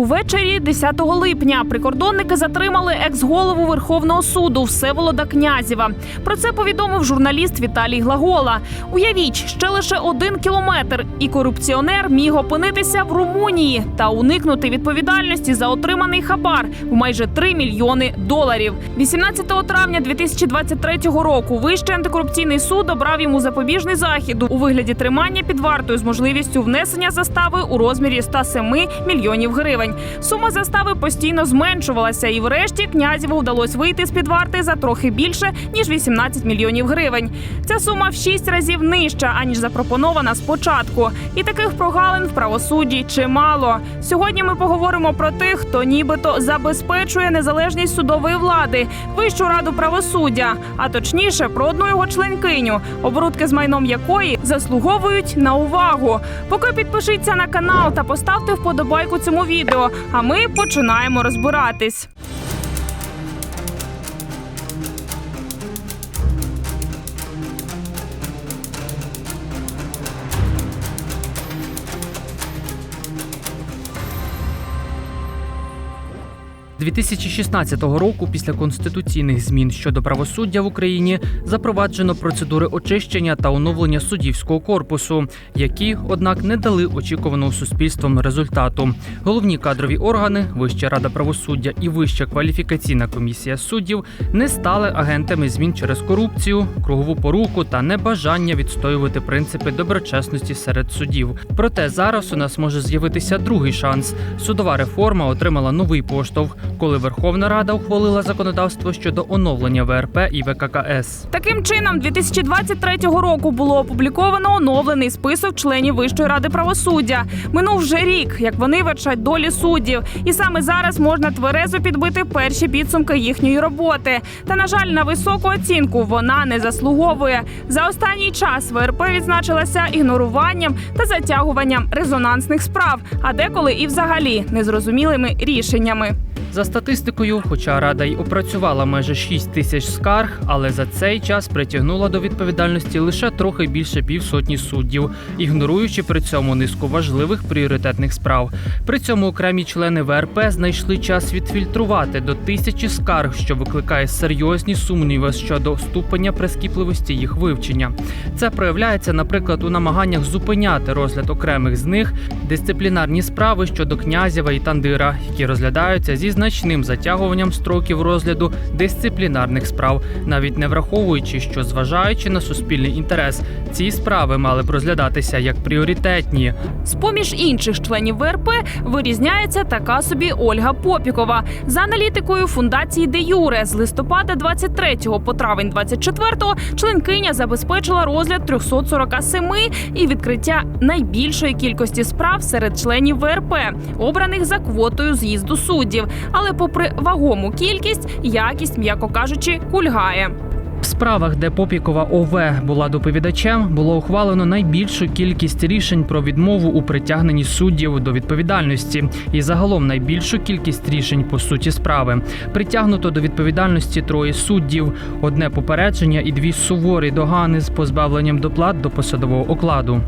Увечері 10 липня прикордонники затримали екс-голову Верховного суду Всеволода Князєва. Про це повідомив журналіст Віталій Глагола. Уявіть, ще лише один кілометр, і корупціонер міг опинитися в Румунії та уникнути відповідальності за отриманий хабар в майже 3 мільйони доларів. 18 травня 2023 року Вищий антикорупційний суд обрав йому запобіжний захід у вигляді тримання під вартою з можливістю внесення застави у розмірі 107 мільйонів гривень. Сума застави постійно зменшувалася, і врешті князєву вдалося вийти з під варти за трохи більше ніж 18 мільйонів гривень. Ця сума в шість разів нижча аніж запропонована спочатку. І таких прогалин в правосудді чимало. Сьогодні ми поговоримо про тих, хто нібито забезпечує незалежність судової влади, Вищу раду правосуддя, а точніше про одну його членкиню, оборудки з майном якої заслуговують на увагу. Поки підпишіться на канал та поставте вподобайку цьому відео. А ми починаємо розбиратись. 2016 року, після конституційних змін щодо правосуддя в Україні, запроваджено процедури очищення та оновлення суддівського корпусу, які, однак, не дали очікуваного суспільством результату. Головні кадрові органи, Вища рада правосуддя і Вища кваліфікаційна комісія суддів не стали агентами змін через корупцію, кругову поруку та небажання відстоювати принципи доброчесності серед суддів. Проте зараз у нас може з'явитися другий шанс. Судова реформа отримала новий поштовх, коли Верховна Рада ухвалила законодавство щодо оновлення ВРП і ВККС. Таким чином, 2023 року було опубліковано оновлений список членів Вищої ради правосуддя. Минув вже рік, як вони вершать долі суддів, і саме зараз можна тверезо підбити перші підсумки їхньої роботи. Та на жаль, на високу оцінку вона не заслуговує. За останній час ВРП відзначилася ігноруванням та затягуванням резонансних справ, а деколи і взагалі незрозумілими рішеннями. За статистикою, хоча рада й опрацювала майже 6 тисяч скарг, але за цей час притягнула до відповідальності лише трохи більше півсотні суддів, ігноруючи при цьому низку важливих пріоритетних справ. При цьому окремі члени ВРП знайшли час відфільтрувати до тисячі скарг, що викликає серйозні сумніви щодо ступеня прискіпливості їх вивчення. Це проявляється, наприклад, у намаганнях зупиняти розгляд окремих з них дисциплінарні справи щодо князєва і тандира, які розглядаються зі значним затягуванням строків розгляду дисциплінарних справ, навіть не враховуючи, що зважаючи на суспільний інтерес, ці справи мали б розглядатися як пріоритетні. З поміж інших членів ВРП вирізняється така собі Ольга Попікова за аналітикою фундації Де Юре з листопада 23 по травень 24 членкиня забезпечила розгляд 347 і відкриття найбільшої кількості справ серед членів ВРП, обраних за квотою з'їзду суддів. Але, попри вагому кількість, якість, м'яко кажучи, кульгає. В справах, де Попікова ОВ була доповідачем, було ухвалено найбільшу кількість рішень про відмову у притягненні суддів до відповідальності, і загалом найбільшу кількість рішень по суті справи. Притягнуто до відповідальності троє суддів: одне попередження і дві суворі догани з позбавленням доплат до посадового окладу.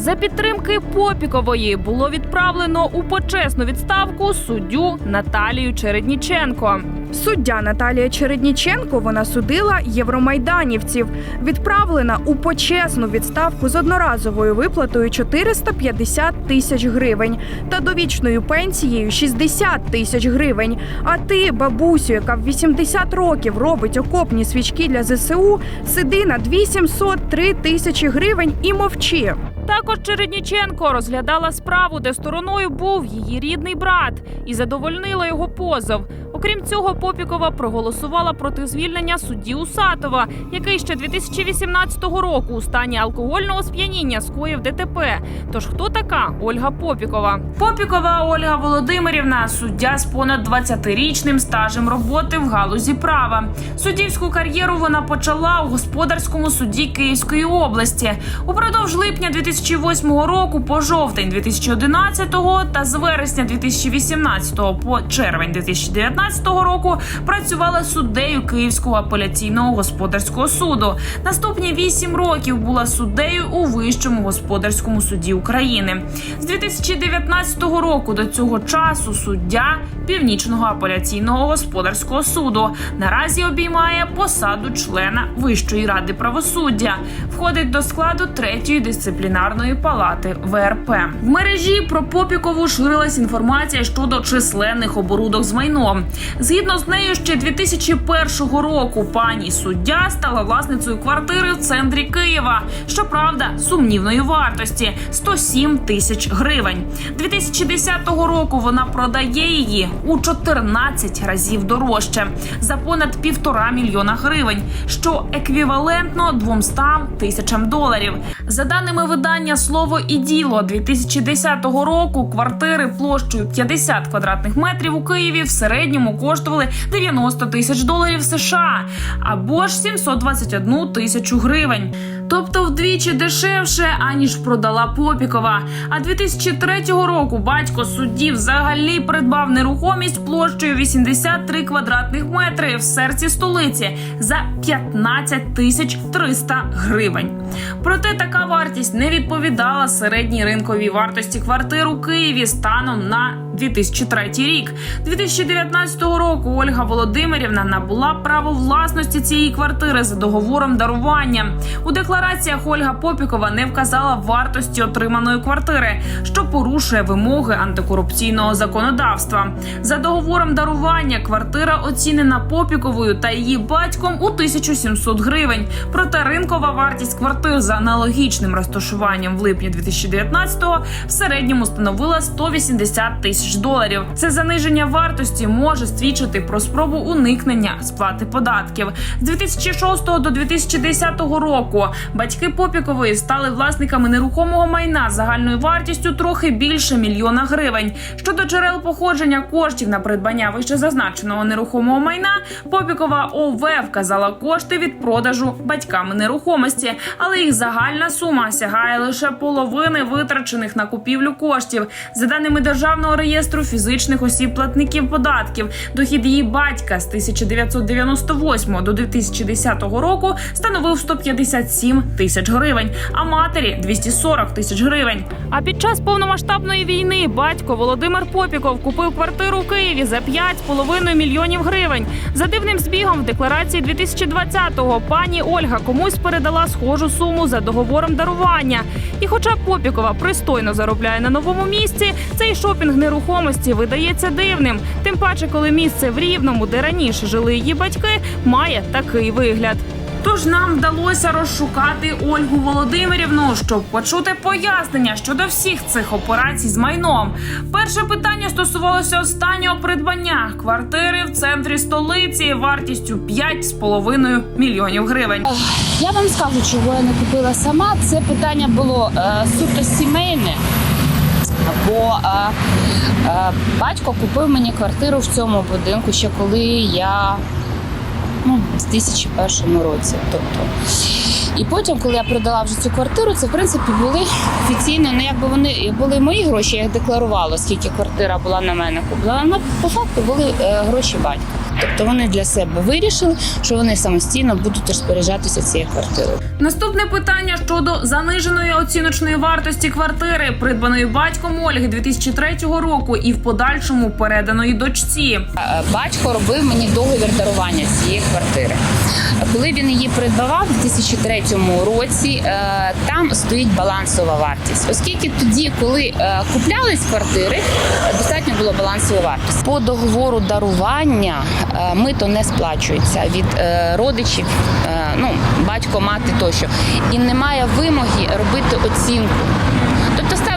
За підтримки Попікової було відправлено у почесну відставку суддю Наталію Чередніченко. Суддя Наталія Чередніченко вона судила євромайданівців, відправлена у почесну відставку з одноразовою виплатою 450 тисяч гривень та довічною пенсією 60 тисяч гривень. А ти, бабусю, яка в 80 років робить окопні свічки для ЗСУ, сиди на 2703 тисячі гривень і мовчи. Також Чередніченко розглядала справу, де стороною був її рідний брат, і задовольнила його позов. Окрім цього, Попікова проголосувала проти звільнення судді Усатова, який ще 2018 року у стані алкогольного сп'яніння скоїв ДТП. Тож хто така Ольга Попікова? Попікова Ольга Володимирівна, суддя з понад 20-річним стажем роботи в галузі права. Суддівську кар'єру вона почала у господарському суді Київської області. Упродовж липня 2008 року по жовтень 2011 та з вересня 2018 по червень 2019 2015 року працювала суддею Київського апеляційного господарського суду. Наступні вісім років була суддею у Вищому господарському суді України. З 2019 року до цього часу суддя Північного апеляційного господарського суду наразі обіймає посаду члена Вищої ради правосуддя. Входить до складу третьої дисциплінарної палати ВРП. В мережі про Попікову ширилась інформація щодо численних оборудок з майном. Згідно з нею, ще 2001 року пані суддя стала власницею квартири в центрі Києва. Щоправда, сумнівної вартості 107 тисяч гривень. 2010 року вона продає її у 14 разів дорожче за понад півтора мільйона гривень, що еквівалентно 200 тисячам доларів. За даними видання Слово і діло 2010 року, квартири площею 50 квадратних метрів у Києві в середньому коштували 90 тисяч доларів США або ж 721 тисячу гривень. Тобто вдвічі дешевше, аніж продала Попікова. А 2003 року батько судді взагалі придбав нерухомість площею 83 квадратних метри в серці столиці за 15 тисяч 300 гривень. Проте така вартість не відповідала середній ринковій вартості квартир у Києві станом на 2003 рік. 2019 року Ольга Володимирівна набула право власності цієї квартири за договором дарування. У деклараціях Ольга Попікова не вказала вартості отриманої квартири, що порушує вимоги антикорупційного законодавства. За договором дарування квартира оцінена Попіковою та її батьком у 1700 гривень. Проте ринкова вартість квартир за аналогічним розташуванням в липні 2019-го в середньому становила 180 тисяч доларів. Це заниження вартості може свідчити про спробу уникнення сплати податків. З 2006 до 2010 року батьки Попікової стали власниками нерухомого майна загальною вартістю трохи більше мільйона гривень. Щодо джерел походження коштів на придбання вищезазначеного нерухомого майна, Попікова ОВ вказала кошти від продажу батьками нерухомості, але їх загальна сума сягає лише половини витрачених на купівлю коштів. За даними державного реєстру фізичних осіб платників податків, дохід її батька з 1998 до 2010 року становив 157 тисяч гривень, а матері 240 тисяч гривень. А під час повномасштабної війни батько Володимир Попіков купив квартиру у Києві за 5,5 мільйонів гривень. За дивним збігом в декларації 2020-го пані Ольга комусь передала схожу суму за договором дарування. І хоча Попікова пристойно заробляє на новому місці, цей шопінг нерухомості видається дивним. Тим паче, коли місце в Рівному, де раніше жили її батьки, має такий вигляд. Тож нам вдалося розшукати Ольгу Володимирівну, щоб почути пояснення щодо всіх цих операцій з майном. Перше питання стосувалося останнього придбання квартири в центрі столиці вартістю 5,5 мільйонів гривень. Я вам скажу, чого я не купила сама. Це питання було е, суто сімейне. Бо е, е, батько купив мені квартиру в цьому будинку ще коли я ну, в 2001 році. Тобто. І потім, коли я продала вже цю квартиру, це в принципі були офіційно, ну якби вони були мої гроші, я їх декларувала, скільки квартира була на мене куплена. Але по факту були е, гроші батька. Тобто вони для себе вирішили, що вони самостійно будуть розпоряджатися цією квартирою. Наступне питання щодо заниженої оціночної вартості квартири, придбаної батьком Ольги 2003 року і в подальшому переданої дочці. Е, Батько робив мені договір дарування. Коли він її придбавав у 2003 році, е, там стоїть балансова вартість. Оскільки тоді, коли е, куплялись квартири, достатньо було балансової вартості. По договору дарування е, мито не сплачується від родичів, ну батько, мати тощо, і немає вимоги робити оцінку.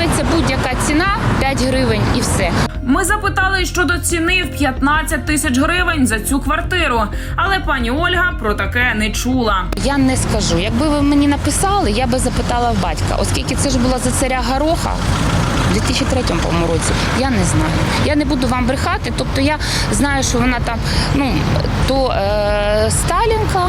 Ставиться будь-яка ціна 5 гривень і все. Ми запитали щодо ціни в 15 тисяч гривень за цю квартиру, але пані Ольга про таке не чула. Я не скажу. Якби ви мені написали, я би запитала в батька, оскільки це ж була за царя Гороха. У 2003 по-моєму році я не знаю. Я не буду вам брехати. Тобто я знаю, що вона там, ну то е, Сталінка,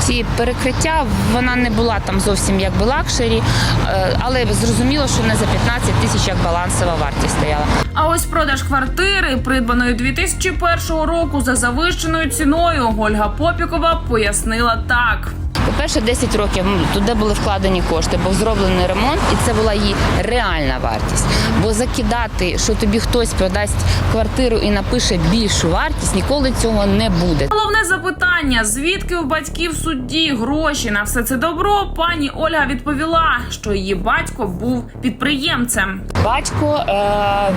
ці перекриття вона не була там зовсім якби лакшері, е, але зрозуміло, що не за 15 тисяч як балансова вартість стояла. А ось продаж квартири, придбаної 2001 року за завищеною ціною, Ольга Попікова пояснила так. По-перше, 10 років туди були вкладені кошти, був зроблений ремонт, і це була її реальна вартість. Бо закидати, що тобі хтось продасть квартиру і напише більшу вартість, ніколи цього не буде. Головне запитання: звідки у батьків судді гроші на все це добро? Пані Ольга відповіла, що її батько був підприємцем. Батько е,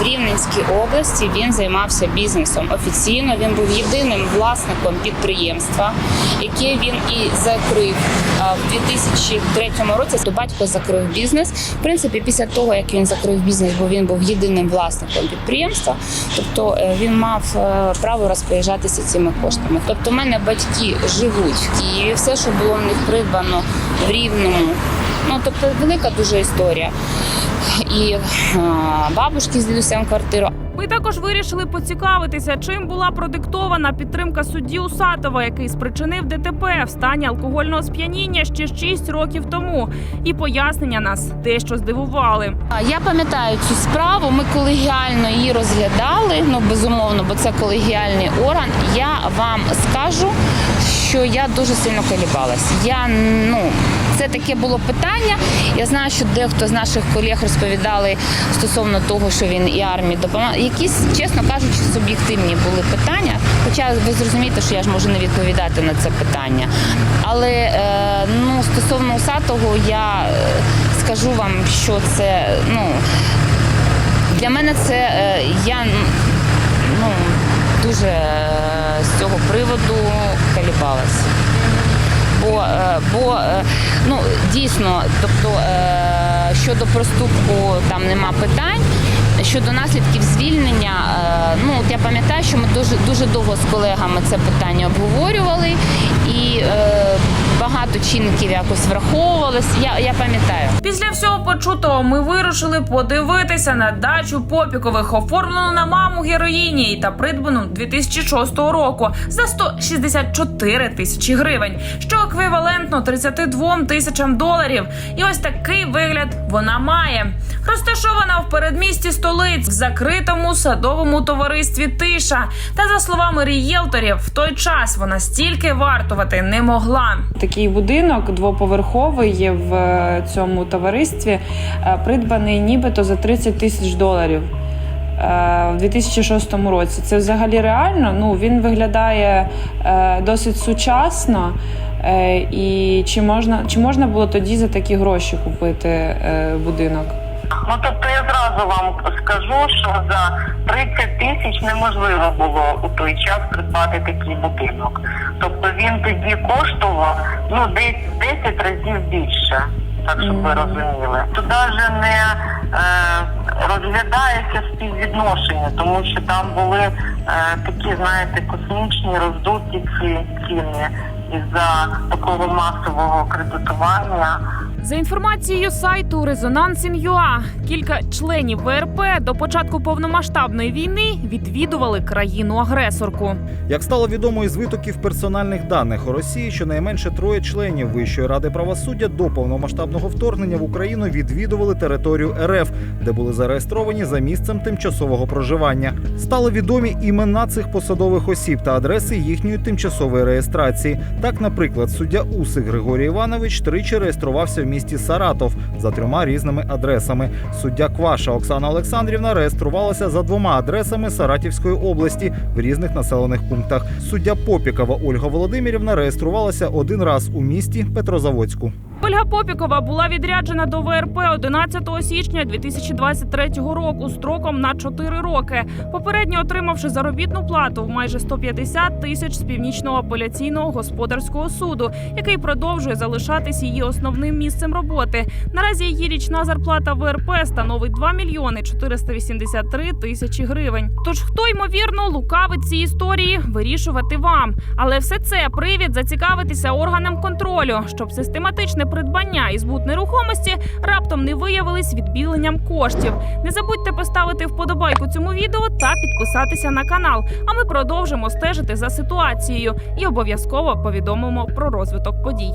в Рівненській області він займався бізнесом офіційно. Він був єдиним власником підприємства, яке він і закрив в 2003 році. То батько закрив бізнес. В принципі, після того як він закрив бізнес, бо він був єдиним власником підприємства, тобто е, він мав е, право розпоряджатися цими коштами. Тобто, в мене батьки живуть в Києві. Все, що було в них придбано в Рівному. Ну тобто велика дуже історія. І е, бабушки з дідусем квартиру. Ми також вирішили поцікавитися, чим була продиктована підтримка судді Усатова, який спричинив ДТП в стані алкогольного сп'яніння ще 6 років тому. І пояснення нас дещо здивували. Я пам'ятаю цю справу. Ми колегіально її розглядали. Ну безумовно, бо це колегіальний орган. Я вам скажу, що я дуже сильно колібалась. Я ну таке було питання. Я знаю, що дехто з наших колег розповідали стосовно того, що він і армії допомагає. Якісь, чесно кажучи, суб'єктивні були питання. Хоча ви зрозумієте, що я ж можу не відповідати на це питання. Але е, ну стосовно усатого, я е, скажу вам, що це ну для мене це е, я ну дуже з цього приводу колібалась. Бо, бо ну дійсно, тобто е, щодо проступку там нема питань. Щодо наслідків звільнення, е, ну от я пам'ятаю, що ми дуже дуже довго з колегами це питання обговорювали, і е, багато чинників якось враховувалось. Я, я пам'ятаю. Після всього почутого ми вирушили подивитися на дачу Попікових, оформлену на маму героїні та придбану 2006 року за 164 тисячі гривень, що еквівалентно 32 тисячам доларів. І ось такий вигляд вона має. Розташована в передмісті столиць в закритому садовому товаристві Тиша. Та за словами рієлторів, в той час вона стільки вартувати не могла. Такий будинок двоповерховий в е, цьому товаристві, е, придбаний нібито за 30 тисяч доларів е, в 2006 році. Це взагалі реально. Ну він виглядає досить сучасно. І чи можна чи можна було тоді за такі гроші купити будинок? Ну тобто я зразу вам скажу, що за 30 тисяч неможливо було у той час придбати такий будинок. Тобто він тоді коштував ну десь 10 разів більше. Так щоб ви розуміли. Туди вже не е, розглядається співвідношення, тому що там були е, такі, знаєте, космічні роздуті ці ціни із-за такого масового кредитування. За інформацією сайту Резонанс.Ін'юа, кілька членів ВРП до початку повномасштабної війни відвідували країну-агресорку. Як стало відомо із витоків персональних даних у Росії, щонайменше троє членів Вищої ради правосуддя до повномасштабного вторгнення в Україну відвідували територію РФ, де були зареєстровані за місцем тимчасового проживання. Стали відомі імена цих посадових осіб та адреси їхньої тимчасової реєстрації. Так, наприклад, суддя Усик Григорій Іванович тричі реєструвався в місті Саратов за трьома різними адресами. Суддя Кваша Оксана Олександрівна реєструвалася за двома адресами Саратівської області в різних населених пунктах. Суддя Попікова Ольга Володимирівна реєструвалася один раз у місті Петрозаводську. Ольга Попікова була відряджена до ВРП 11 січня 2023 року строком на 4 роки, попередньо отримавши заробітну плату в майже 150 тисяч з північного апеляційного господарського суду, який продовжує залишатись її основним місцем роботи. Наразі її річна зарплата ВРП становить 2 мільйони 483 тисячі гривень. Тож хто ймовірно лукавить ці історії, вирішувати вам. Але все це привід зацікавитися органам контролю, щоб систематичне придбання і збут нерухомості раптом не виявились відбіленням коштів. Не забудьте поставити вподобайку цьому відео та підписатися на канал. А ми продовжимо стежити за ситуацією і обов'язково повідомимо про розвиток подій.